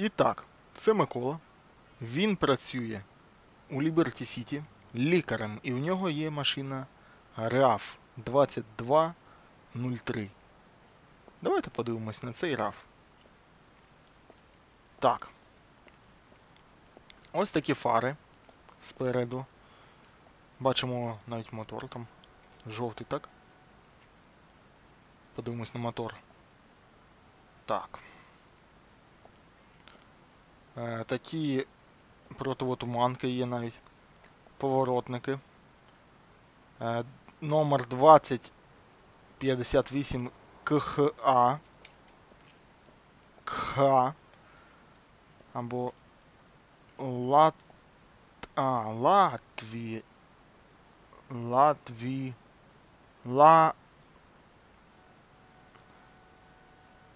І так, це Микола. Він працює у Liberty City лікарем, і у нього є машина RAV 2203. Давайте подивимось на цей RAV. Так. Ось такі фари спереду. Бачимо навіть мотор там. Жовтий, так? Подивимось на мотор. Так. Е, такі противотуманки є навіть. Поворотники. Е, номер 2058 КХА. КХА. Або Лат... А, Латві... Латві... Ла...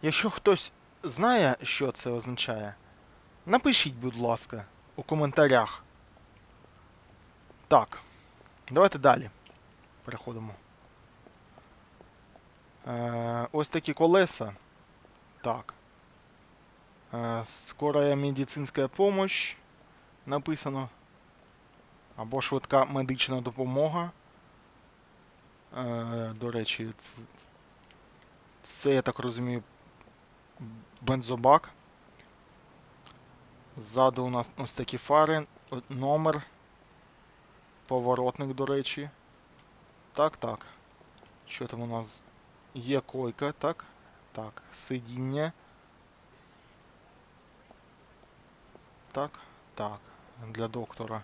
Якщо хтось знає, що це означає, напишіть, будь ласка, у коментарях. Так, давайте далі. Переходимо. Е, ось такі колеса. Так. Е, скорая медицинська помощь написано. Або швидка медична допомога. Е, до речі, це, я так розумію, бензобак. Ззаду у нас ось такі фари, номер, поворотник, до речі. Так, так. Що там у нас? Є койка, так? Так, сидіння. Так, так. Для доктора.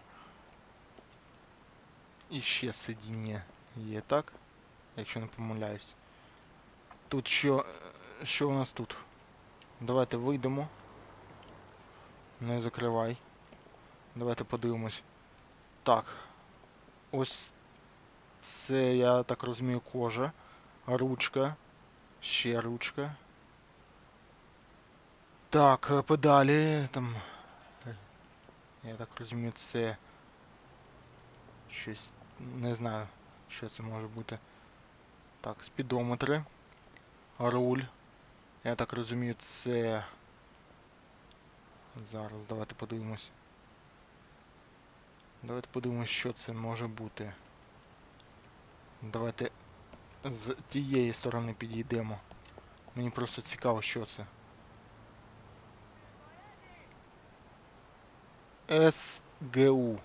І ще сидіння є, так? Якщо не помиляюсь. Тут що. е, Що у нас тут? Давайте вийдемо. Не закривай. Давайте подивимось. Так. Ось це, я так розумію, кожа. Ручка. Ще ручка. Так, е, педалі. Там. Я так розумію, це. Щось. Не знаю, що це може бути. Так, спідометри. Руль. Я так розумію, це. Зараз давайте подивимось. Давайте подивимось, що це може бути. Давайте з тієї сторони підійдемо. Мені просто цікаво, що це. СГУ.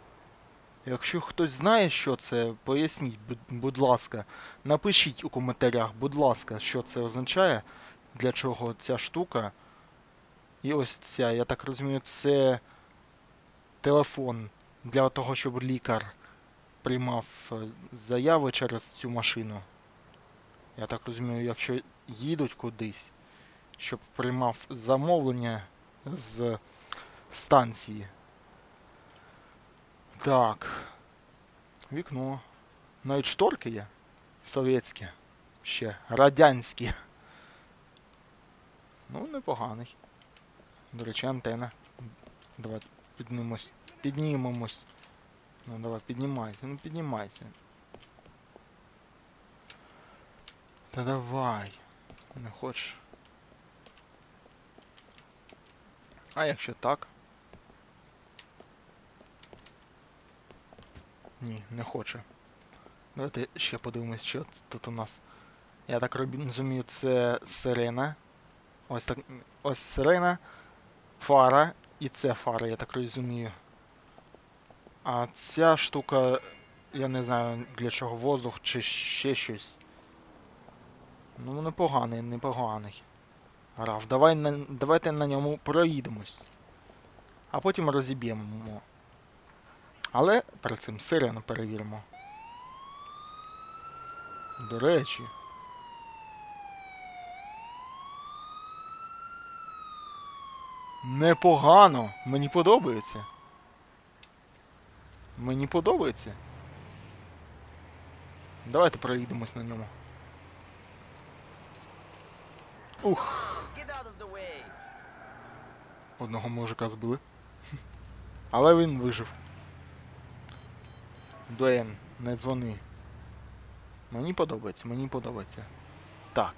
Якщо хтось знає, що це, поясніть, будь, ласка. Напишіть у коментарях, будь ласка, що це означає, для чого ця штука. І ось ця, я так розумію, це телефон для того, щоб лікар приймав е, заяви через цю машину. Я так розумію, якщо їдуть кудись, щоб приймав замовлення з станції. Так. Вікно. Навіть шторки є. Совєтські. Ще. Радянські. Ну, непоганий. До речі, антена. Давай піднімемось. Піднімемось. Ну давай, піднімайся, ну піднімайся. Та давай. Не хочеш. А якщо так? Ні, не хоче. Давайте ще подивимось, що тут у нас. Я так розумію, це сирена. Ось так. Ось сирена, фара і це фара, я так розумію. А ця штука, я не знаю для чого воздух чи ще щось. Ну, непоганий, непоганий. Раф, давай на, давайте на ньому проїдемось. А потім розіб'ємо. Але перед цим сирену перевіримо. До речі. Непогано. Мені подобається. Мені подобається. Давайте проїдемось на ньому. Ух, одного мужика збили. Але він вижив. Дуен, не дзвони. Мені подобається, мені подобається. Так.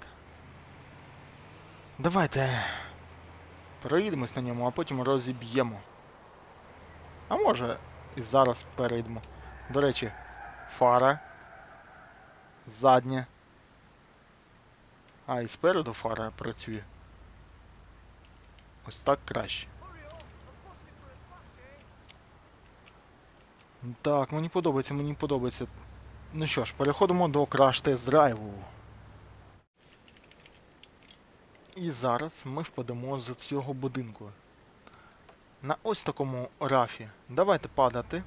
Давайте Проїдемось на ньому, а потім розіб'ємо. А може і зараз перейдемо. До речі, фара. Задня. А, і спереду фара працює. Ось так краще. Так, мені подобається, мені подобається. Ну що ж, переходимо до краш тест драйву. І зараз ми впадемо з цього будинку. На ось такому рафі. Давайте падати.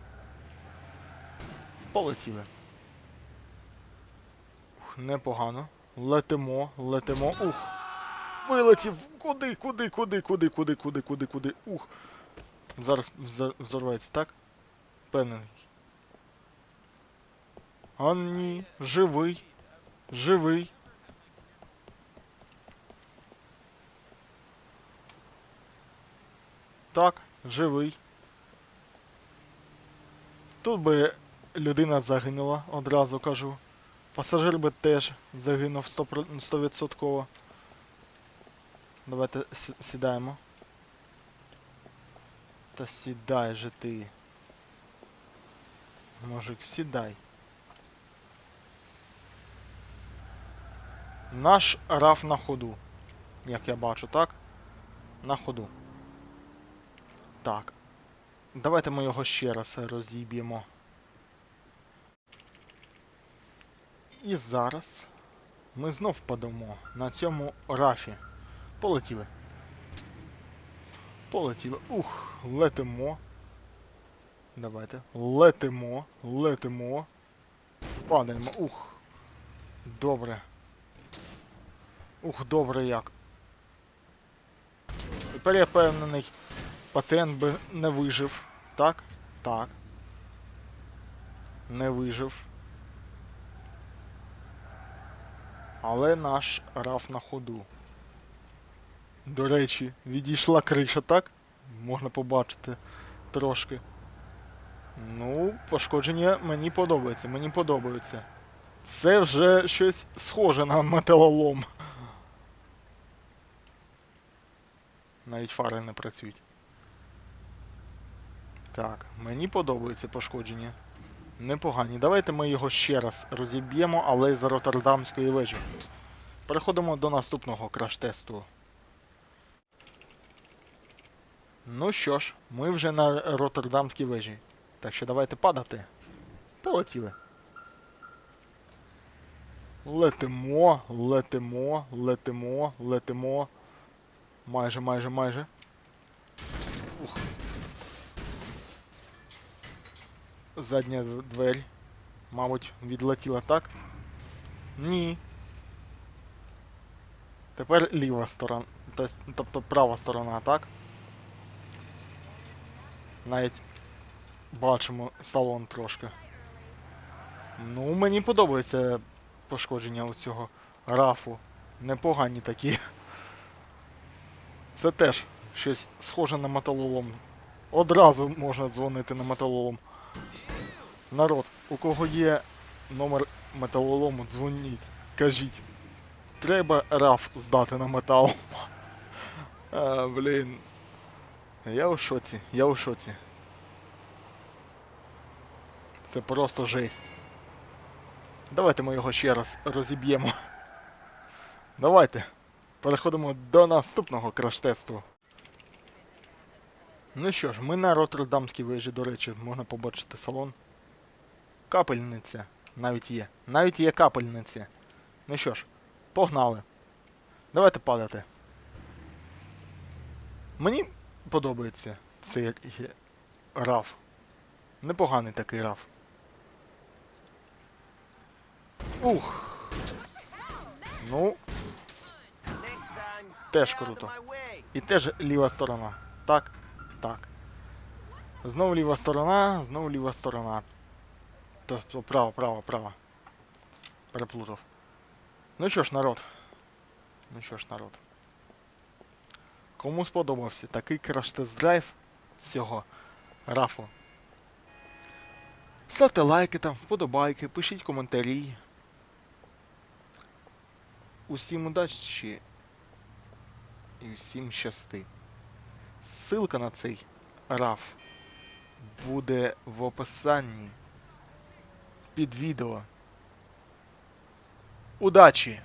Полетіли. Ух, непогано. Летимо, летимо. Ух. Вилетів. Куди, куди, куди, куди, куди, куди, куди, куди. Ух. Зараз взорветься, так? Впевнений. А ні, живий. Живий. Так, живий. Тут би людина загинула, одразу кажу. Пасажир би теж загинув 100%, 100%. Давайте сідаємо. Та сідай же ти. Мужик, сідай. Наш раф на ходу. Як я бачу, так? На ходу. Так. Давайте ми його ще раз розіб'ємо. І зараз ми знов падемо на цьому рафі. Полетіли. Полетіли. Ух, летимо. Давайте. Летимо, летимо. Падаємо. Ух. Добре. Ух, добре як. Тепер я впевнений, пацієнт би не вижив. Так? Так. Не вижив. Але наш раф на ходу. До речі, відійшла криша, так? Можна побачити трошки. Ну, пошкодження мені подобається, мені подобається. Це вже щось схоже на металолом. Навіть фари не працюють. Так, мені подобається пошкодження. Непогані. Давайте ми його ще раз розіб'ємо, але з Роттердамської вежі. Переходимо до наступного краш-тесту. Ну що ж, ми вже на Роттердамській вежі. Так що давайте падати. Полетіли. Летимо, летимо, летимо, летимо. Майже, майже, майже. Ух. Задня д- двері. Мабуть, відлетіла так? Ні. Тепер ліва сторона. Тобто права сторона, так? Навіть бачимо салон трошки. Ну, мені подобається пошкодження у цього рафу. Непогані такі. Це теж щось схоже на металолом. Одразу можна дзвонити на металолом. Народ, у кого є номер металолому, дзвоніть. Кажіть. Треба раф здати на метал. А, блін. Я у шоці, я у шоці. Це просто жесть. Давайте ми його ще раз розіб'ємо. Давайте. Переходимо до наступного краш-тесту. Ну що ж, ми на Роттердамській вежі, до речі, можна побачити салон. Капельниця навіть є. Навіть є капельниця. Ну що ж, погнали. Давайте падати. Мені подобається цей раф. Непоганий такий раф. Ух. Ну, Теж круто. і теж ліва сторона. Так, так. Знову ліва сторона, знову ліва сторона. Тобто право, право, право. Переплутав. Ну що ж, народ. Ну що ж, народ. Кому сподобався такий краш-тест-драйв цього рафу? Ставте лайки там, вподобайки, пишіть коментарі. Усім удачі і всім щасти. Ссылка на цей раф буде в описанні під відео. Удачі!